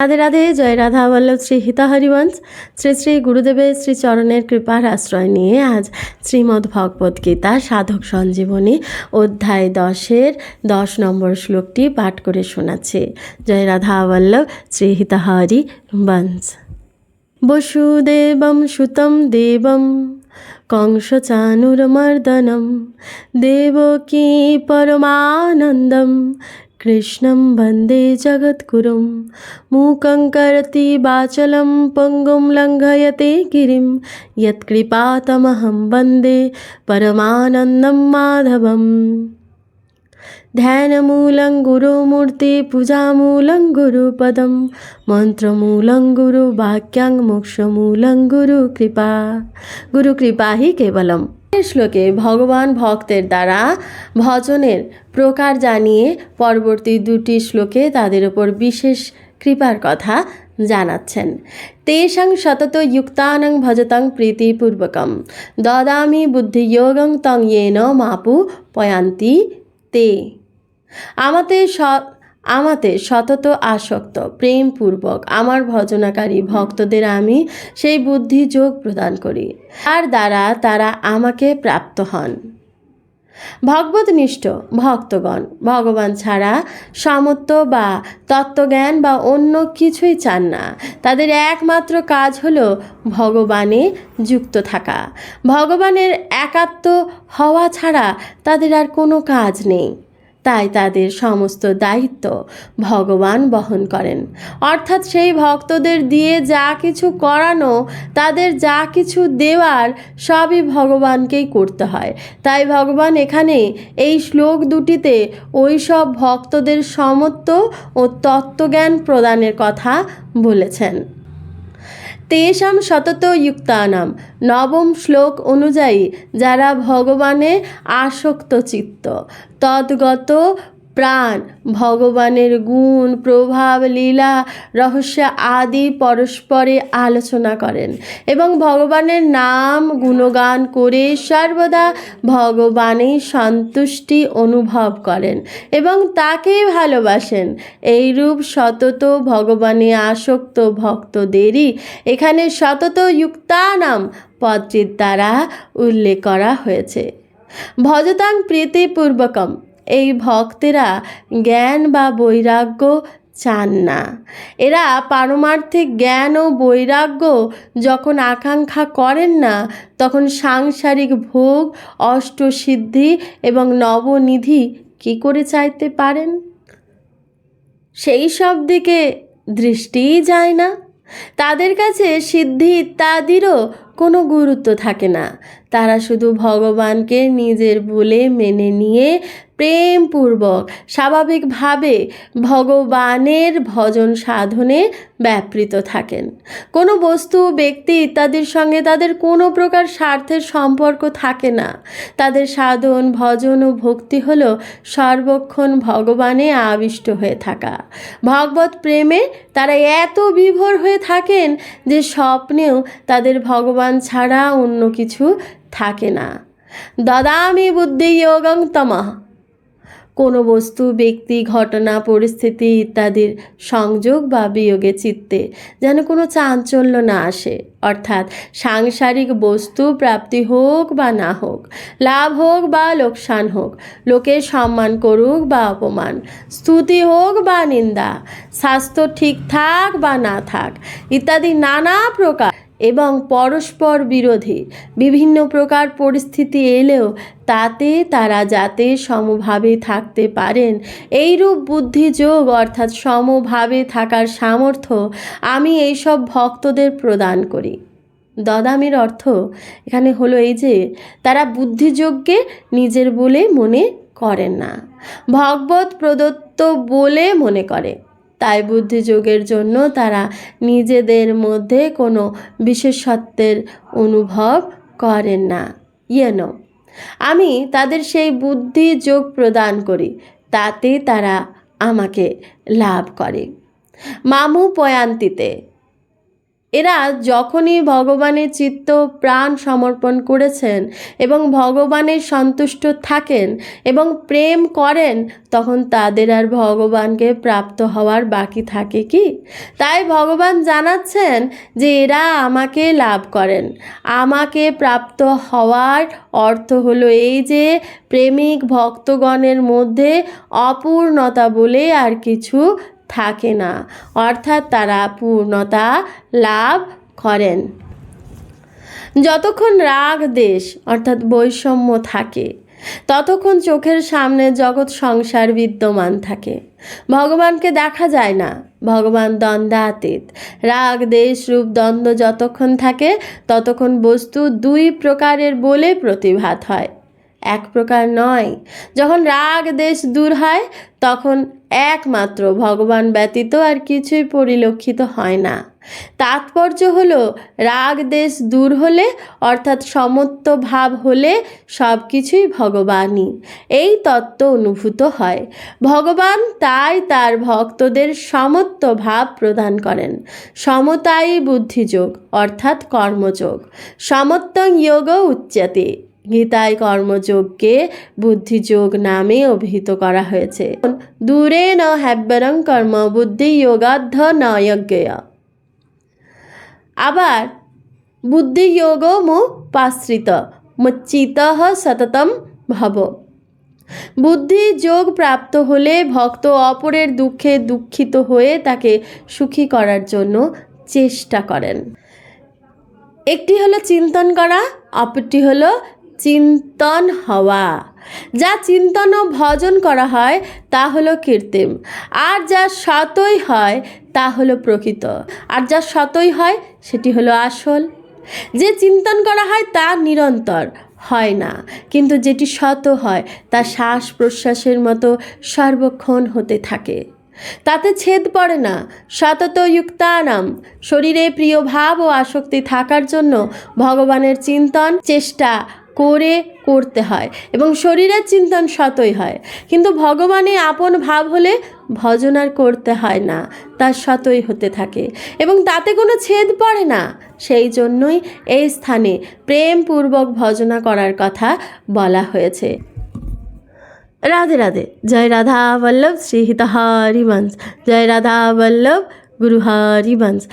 রাধে রাধে, জয় রাধা বল্লভ শ্রী হিতা হরিবংশ শ্রী শ্রী গুরুদেবের শ্রী চরণের কৃপার আশ্রয় নিয়ে আজ শ্রীমদ্ ভগবদ গীতা সাধক সঞ্জীবনী অধ্যায় দশের দশ নম্বর শ্লোকটি পাঠ করে শোনাচ্ছে। জয় রাধা বল্লভ শ্রী হিতা বংশ বসুদেবম সুতম দেবম, কংসচানুরমর্দনম, দেবকী পরমানন্দম कृष्णं वन्दे जगद्गुरुं मूकं करति वाचलं पङ्गुं लङ्घयते गिरिं यत्कृपातमहं वन्दे परमानन्दं माधवम् ध्यानमूलं गुरुमूर्तिपूजामूलं गुरुपदं मन्त्रमूलं गुरुवाक्याङ् मोक्षमूलं गुरुकृपा गुरुकृपा हि केवलम् শ্লোকে ভগবান ভক্তের দ্বারা ভজনের প্রকার জানিয়ে পরবর্তী দুটি শ্লোকে তাদের ওপর বিশেষ কৃপার কথা জানাচ্ছেন। তেষাং সতত যুক্তানং ভজতং প্রীতিপূর্বকম। দদামি বুদ্ধিযোগং তং येन মাপু পয়ান্তি তে। আমাতে স আমাতে সতত আসক্ত, প্রেমপূর্বক, আমার ভজনাকারী ভক্তদের আমি সেই বুদ্ধি যোগ প্রদান করি। তার দ্বারা তারা আমাকে প্রাপ্ত হন। ভগবতনিষ্ঠ ভক্তগণ, ভগবান ছাড়া সামর্থ্য বা তত্ত্বজ্ঞান বা অন্য কিছুই চান না। তাদের একমাত্র কাজ হলো ভগবানে যুক্ত থাকা। ভগবানের একাত্ম হওয়া ছাড়া তাদের আর কোনো কাজ নেই। তাই তাদের সমস্ত দায়িত্ব ভগবান বহন করেন। অর্থাৎ সেই ভক্তদের দিয়ে যা কিছু করানো, তাদের যা কিছু দেওয়ার সবই ভগবানকেই করতে হয়। তাই ভগবান এখানে এই শ্লোক দুটিতে ওই সব ভক্তদের সমত্ব ও তত্ত্বজ্ঞান প্রদানের কথা বলেছেন। তেষাম সতত যুক্তানাম নবম শ্লোক অনুযায়ী যারা ভগবানে আসক্ত চিত্ত তদ্গত প্রাণ, ভগবানের গুণ, প্রভাব, লীলা, রহস্য আদি পরস্পরে আলোচনা করেন এবং ভগবানের নাম গুণগান করে সর্বদা ভগবানের সন্তুষ্টি অনুভব করেন এবং তাকেই ভালোবাসেন। এইরূপ সতত ভগবানে আসক্ত ভক্তদেরই এখানে সতত যুক্তানাম পদটির দ্বারা উল্লেখ করা হয়েছে। ভজতাং প্রীতিপূর্বকম এই ভক্তেরা জ্ঞান বা বৈরাগ্য চান না। এরা পারমার্থিক জ্ঞান ও বৈরাগ্য যখন আকাঙ্ক্ষা করেন না, তখন সাংসারিক ভোগ, অষ্টসিদ্ধি এবং নবনিধি কি করে চাইতে পারেন? সেই সব দিকে দৃষ্টিই যায় না। তাদের কাছে সিদ্ধি ইত্যাদিরও কোনো গুরুত্ব থাকে না। তারা শুধু ভগবানকে নিজের বলে মেনে নিয়ে প্রেমপূর্বক, স্বাভাবিকভাবে ভগবানের ভজন সাধনে ব্যাপৃত থাকেন। কোনো বস্তু, ব্যক্তি ইত্যাদির সঙ্গে তাদের কোনো প্রকার স্বার্থের সম্পর্ক থাকে না। তাদের সাধন, ভজন ও ভক্তি হল সর্বক্ষণ ভগবানে আবিষ্ট হয়ে থাকা। ভগবত প্রেমে তারা এত বিভোর হয়ে থাকেন যে স্বপ্নেও তাদের ভগবান ছাড়া অন্য কিছু থাকে না। দদামি বুদ্ধি, যোগং তমঃ। কোনো বস্তু, ব্যক্তি, ঘটনা, পরিস্থিতি ইত্যাদির সংযোগ বা বিয়োগে চিত্তে যেন কোনো চাঞ্চল্য না আসে। অর্থাৎ সাংসারিক বস্তু প্রাপ্তি হোক বা না হোক, লাভ হোক বা লোকসান হোক, লোকের সম্মান করুক বা অপমান, স্তুতি হোক বা নিন্দা, স্বাস্থ্য ঠিক থাক বা না থাক ইত্যাদি নানা প্রকার এবং পরস্পর বিরোধী। বিভিন্ন প্রকার পরিস্থিতি এলেও তাতে তারা যাতে সমভাবে থাকতে পারেন, এইরূপ বুদ্ধিযোগ অর্থাৎ সমভাবে থাকার সামর্থ্য আমি এইসব ভক্তদের প্রদান করি। দদামের অর্থ এখানে হলো এই যে, তারা বুদ্ধিযোগকে নিজের বলে মনে করেন না। ভগবত প্রদত্ত বলে মনে করে। তাই বুদ্ধিযোগের জন্য তারা নিজেদের মধ্যে কোনো বিশেষত্বের অনুভব করেন না। ইয়েন, আমি তাদের সেই বুদ্ধি যোগ প্রদান করি তাতে তারা আমাকে লাভ করে। মামু পয়ান্তিতে এরা যখনই ভগবানের চিত্ত প্রাণ সমর্পণ করেছেন এবং ভগবানের সন্তুষ্ট থাকেন এবং প্রেম করেন, তখন তাদের আর ভগবানকে প্রাপ্ত হওয়ার বাকি থাকে কি? তাই ভগবান জানাচ্ছেন যে এরা আমাকে লাভ করেন। আমাকে প্রাপ্ত হওয়ার অর্থ হলো এই যে প্রেমিক ভক্তগণের মধ্যে অপূর্ণতা বলে আর কিছু থাকে না, অর্থাৎ তারা পূর্ণতা লাভ করেন। যতক্ষণ রাগ দেশ, অর্থাৎ বৈষম্য থাকে, ততক্ষণ চোখের সামনে জগৎ সংসার বিদ্যমান থাকে। ভগবানকে দেখা যায় না, ভগবান দ্বন্দ্বাতীত। রাগ, দেশ, রূপ, দ্বন্দ্ব যতক্ষণ থাকে, ততক্ষণ বস্তু দুই প্রকারের বলে প্রতিভাত হয়। এক প্রকার নয়। যখন রাগ দেশ দূর হয়, তখন একমাত্র ভগবান ব্যতীত আর কিছুই পরিলক্ষিত হয় না। তাৎপর্য হলো, রাগ দেশ দূর হলে, অর্থাৎ সমত্ব ভাব হলে সব কিছুই ভগবানই। এই তত্ত্ব অনুভূত হয়। ভগবান তাই তার ভক্তদের সমত্ব ভাব প্রদান করেন। সমতাই বুদ্ধিযোগ, অর্থাৎ কর্মযোগ। সমত্বং যোগ উচ্চতে গীতায় কর্মযোগকে বুদ্ধিযোগ নামে অভিহিত করা হয়েছে। দূরে ন হ্যাব্যরং কর্ম বুদ্ধি যোগাধ্য নয়জ্ঞেয়। আবার বুদ্ধিযোগ মুপাশ্রিত মচ্চিত সততম ভব। বুদ্ধি যোগ প্রাপ্ত হলে ভক্ত অপরের দুঃখে দুঃখিত হয়ে তাকে সুখী করার জন্য চেষ্টা করেন। একটি হলো চিন্তন করা, অপরটি হলো চিন্তন হওয়া। যা চিন্তন ও ভজন করা হয়, তা হলো কীর্তিম আর যা সতই হয়, তা হলো প্রকৃত। আর যা সতই হয়, সেটি হলো আসল। যে চিন্তন করা হয়, তা নিরন্তর হয় না। কিন্তু যেটি শত হয়, তা শ্বাস প্রশ্বাসের মতো সর্বক্ষণ হতে থাকে। তাতে ছেদ পড়ে না। সতত যুক্তানাম শরীরে প্রিয় ভাব ও আসক্তি থাকার জন্য ভগবানের চিন্তন চেষ্টা করে করতে হয় এবং শরীরের চিন্তন সতই হয়। কিন্তু ভগবানে আপন ভাব হলে ভজন আর করতে হয় না তার সতই হতে থাকে এবং তাতে কোনো ছেদ পড়ে না। সেই জন্যই এই স্থানে প্রেমপূর্বক ভজনা করার কথা বলা হয়েছে। রাধে রাধে, জয় রাধা বল্লভ, শ্রী হিত হরিবংশ জয় রাধা বল্লভ গুরু হরিবংশ